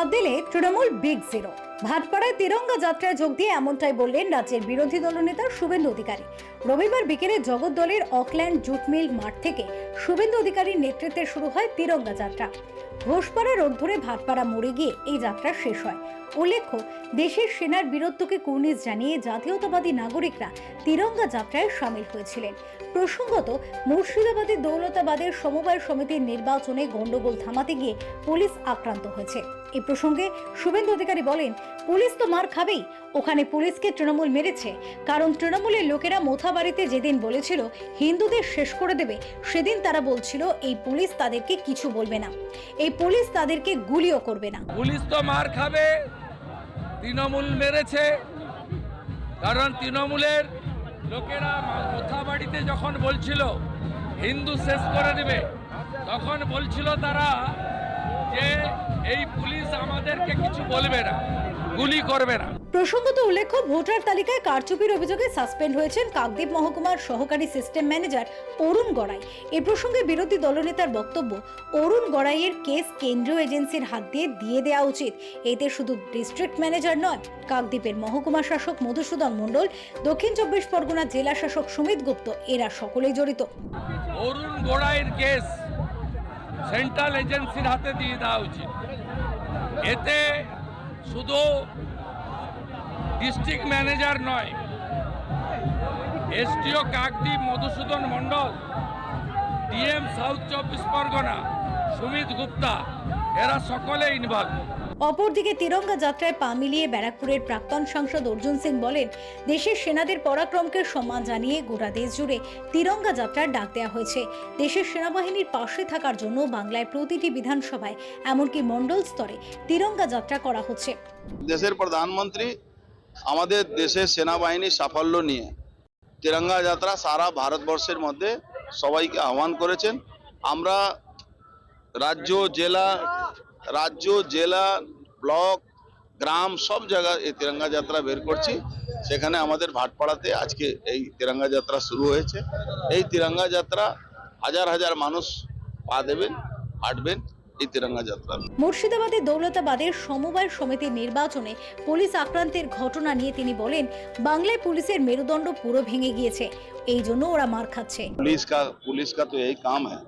বাদ দিলে Trinamool big zero. ভাটপাড়ায় তিরঙ্গা যাত্রায় যোগ দিয়ে এমনটাই বললেন রাজ্যের বিরোধী দলনেতা শুভেন্দু অধিকারী। রবিবার বিকেলে জগৎ দলের অকল্যান্ড জুট মিল মাঠ থেকে শুভেন্দু অধিকারীর নেতৃত্বে শুরু হয় তিরঙ্গা যাত্রা। ঘোষপাড়া রোড ধরে ভাটপাড়া মোড়ে গিয়ে এই যাত্রা শেষ হয়। উল্লেখ্য, দেশের সেনার বীরত্বকে কুর্নিশ জানিয়ে জাতীয়তাবাদী নাগরিকরা তিরঙ্গা যাত্রায় সামিল হয়েছিলেন। প্রসঙ্গত মুর্শিদাবাদের দৌলতাবাদের সমবায় সমিতির নির্বাচনে গন্ডগোল থামাতে গিয়ে পুলিশ আক্রান্ত হয়েছে। এই প্রসঙ্গে শুভেন্দু অধিকারী বলেন, পুলিশ তো মার খাবেই। ওখানে পুলিশকে তৃণমূল মেরেছে। কারণ তৃণমূলের লোকেরা মোথাবাড়িতে যেদিন বলেছিল, হিন্দুদের শেষ করে দেবে, সেদিন তারা বলছিল, এই পুলিশ তাদেরকে কিছু বলবে না। এই পুলিশ তাদেরকে গুলিও করবে না। পুলিশ তো মার খাবে। তৃণমূল মেরেছে। কারণ তৃণমূলের লোকেরা বাড়িতে যখন বলছিল, হিন্দু শেষ করে দেবে, তখন বলছিল তারা যে এই পুলিশ আমাদেরকে কিছু বলবে না, গুলি করবে না। প্রসঙ্গত উল্লেখ্য, ভোটার তালিকায় কারচুপির অভিযোগে সাসপেন্ড হয়েছেন কাকদ্বীপ মহকুমার সহকারী সিস্টেম ম্যানেজার অরুণ গড়াই। এ প্রসঙ্গে বিরোধী দলনেতার বক্তব্য, অরুণ গড়াইয়ের কেস কেন্দ্রীয় এজেন্সির হাত দিয়ে দিয়ে দেওয়া উচিত। এতে শুধু ডিস্ট্রিক্ট ম্যানেজার নয়, কাকদ্বীপের মহকুমা শাসক মধুসূদন মণ্ডল, দক্ষিণ চব্বিশ পরগনা জেলা শাসক সুমিত গুপ্ত, এরা সকলেই জড়িত। অরুণ গোড়াইয়ের কেস সেন্ট্রাল এজেন্সির হাতে দিয়ে দেওয়া উচিত। এতে শুধু ডিস্ট্রিক্ট ম্যানেজার নয়। SDO Kakdwip Madhusudan Mondal DM south চব্বিশ পরগনা সুমিত গুপ্তা এরা সকলে ইনভলভ অপরদিকে তিরঙ্গা যাত্রায় পা মিলিয়ে ব্যারাকপুরের প্রাক্তন সাংসদ অর্জুন সিং বলেন দেশের সেনাদের পরাক্রমকে সম্মান জানিয়ে গোটা দেশ জুড়ে তিরঙ্গা যাত্রার ডাক দেওয়া হয়েছে। দেশের সেনাবাহিনীর পাশে থাকার জন্য বাংলায় প্রতিটি বিধানসভায় এমনকি মণ্ডল স্তরে তিরঙ্গা যাত্রা করা হচ্ছে। দেশের প্রধানমন্ত্রী আমাদের দেশের সেনাবাহিনীর সাফল্য নিয়ে তিরঙ্গা যাত্রা সারা ভারতবর্ষের মধ্যে সবাইকে আহ্বান করেছেন। আমরা রাজ্য, জেলা রাজ্য, জেলা, ব্লক, গ্রাম সব জায়গায় এই তেরঙ্গা যাত্রা বের করছি। সেখানে আমাদের ভাটপাড়াতে আজকে এই তিরঙ্গা যাত্রা শুরু হয়েছে। এই তিরঙ্গা যাত্রা হাজার হাজার মানুষ পা দেবেন, হাঁটবেন। এই তিরঙ্গা যাত্রা মুর্শিদাবাদের দৌলতাবাদের সমবায় সমিতির নির্বাচনে পুলিশ আক্রান্তের ঘটনা নিয়ে তিনি বলেন বাংলায় পুলিশের মেরুদণ্ড পুরো ভেঙে গিয়েছে এই জন্য ওরা মার খাচ্ছে पुलिस का पुलिस का तो यही काम है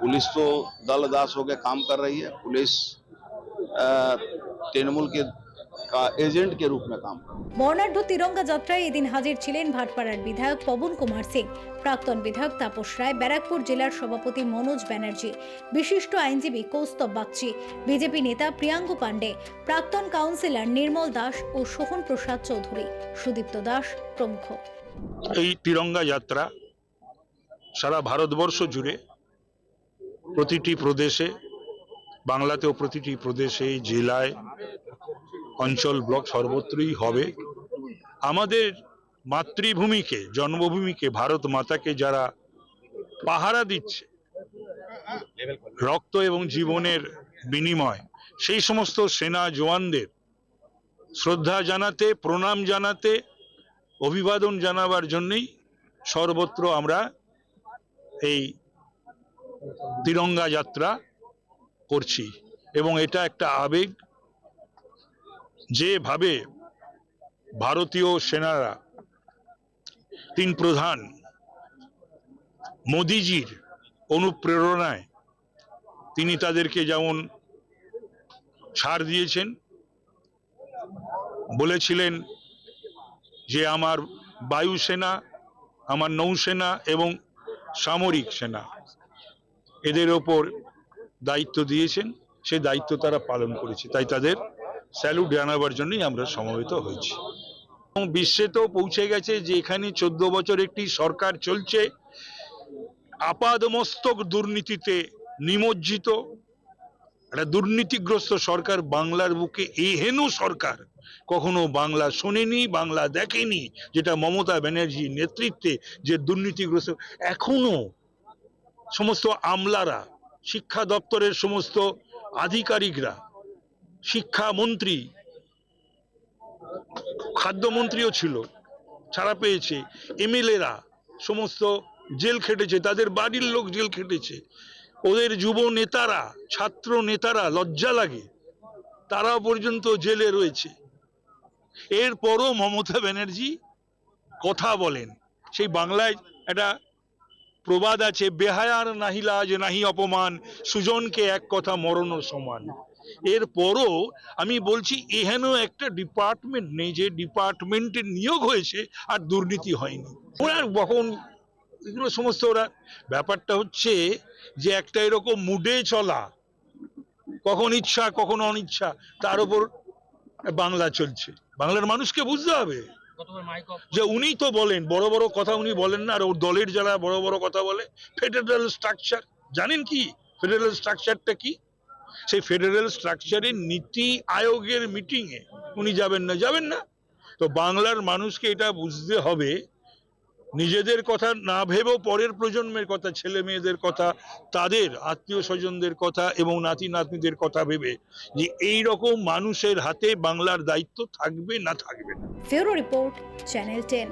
पुलिस तो दल दास होकर काम कर रही है पुलिस अ, तृणमूल के का एजेंट के रूप में काम कर रही है বর্ণাঢ্য তিরঙ্গা যাত্রায় এদিন হাজির ছিলেন ভাটপাড়ার বিধায়ক পবন কুমার সিং প্রাক্তন বিধায়ক তাপস রায় ব্যারাকপুর জেলার সভাপতি মনোজ ব্যানার্জি বিশিষ্ট আইনজীবী কৌস্তব বাগচি বিজেপি নেতা প্রিয়াঙ্গু পাণ্ডে প্রাক্তন কাউন্সিলর নির্মল দাস ও সোহন প্রসাদ চৌধুরী সুদীপ্ত দাস প্রমুখ এই তিরঙ্গা যাত্রা সারা ভারতবর্ষ জুড়ে প্রতিটি প্রদেশে বাংলাতেও প্রতিটি প্রদেশে জেলায় অঞ্চল ব্লক সর্বত্রই হবে। আমাদের মাতৃভূমিকে, জন্মভূমিকে, ভারত মাতাকে যারা পাহারা দিচ্ছে, রক্ত এবং জীবনের বিনিময়, সেই সমস্ত সেনা জওয়ানদের শ্রদ্ধা জানাতে, প্রণাম জানাতে, অভিবাদন জানাবার জন্যই সর্বত্র আমরা এই তিরঙ্গা যাত্রা করছি। এবং এটা একটা আবেগ যেভাবে ভারতীয় সেনারা তিন প্রধান মোদিজির অনুপ্রেরণায় তিনি তাদেরকে যেমন ছাড় দিয়েছেন, বলেছিলেন যে আমার বায়ুসেনা আমার নৌসেনা এবং সামরিক সেনা এদের ওপর দায়িত্ব দিয়েছেন। সেই দায়িত্ব তারা পালন করেছে। তাই তাদের স্যালুট জানাবার জন্যই আমরা সমবেত হয়েছি। এবং বিশ্বে তো পৌঁছে গেছে যে এখানে চোদ্দ বছর একটি সরকার চলছে। আপাদমস্তক দুর্নীতিতে নিমজ্জিত। একটা দুর্নীতিগ্রস্ত সরকার বাংলার বুকে, এহেন সরকার কখনো বাংলা শোনেনি, বাংলা দেখেনি, যেটা মমতা ব্যানার্জির নেতৃত্বে যে দুর্নীতিগ্রস্ত, এখনও সমস্ত আমলারা, শিক্ষা দপ্তরের সমস্ত আধিকারিকরা শিক্ষামন্ত্রী খাদ্যমন্ত্রীও ছিল, ছাড়া পেয়েছে। এমএলএরা সমস্ত জেল খেটেছে, তাদের বাড়ির লোক জেল খেটেছে। ওদের যুব নেতারা, ছাত্র নেতারা লজ্জা লাগে। তারা পর্যন্ত জেলে রয়েছে। এরপরও মমতা ব্যানার্জি কথা বলেন। সেই বাংলায় একটা প্রবাদ আছে, বেহায়ার নাহিলা যে নাহি অপমান, সুজনকে এক কথা মরণ সমান। এরপরও আমি বলছি এহেন একটা ডিপার্টমেন্ট নেই যে ডিপার্টমেন্টের নিয়োগ হয়েছে আর দুর্নীতি হয়নি। ওরা কখন এগুলো সমস্ত ওরা ব্যাপারটা হচ্ছে যে একটা এরকম মুডে চলা কখন ইচ্ছা কখন অনিচ্ছা তার উপর বাংলা চলছে। বাংলার মানুষকে বুঝতে হবে। যে উনি তো বলেন বড় বড় কথা উনি বলেন না আর ওর দলের যারা বড় বড় কথা বলে ফেডারেল স্ট্রাকচার জানেন কি? ফেডারেল স্ট্রাকচারটা কি? সেই ফেডারেল স্ট্রাকচারের নীতি আয়োগের মিটিং এ। উনি যাবেন না যাবেন না। তো বাংলার মানুষকে এটা বুঝতে হবে, নিজেদের কথা না ভেবেও পরের প্রজন্মের কথা, ছেলে মেয়েদের কথা, তাদের আত্মীয় স্বজনদের কথা এবং নাতি নাতনিদের কথা ভেবে যে এই রকম মানুষের হাতে বাংলার দায়িত্ব থাকবে না থাকবে না। Report, channel ten.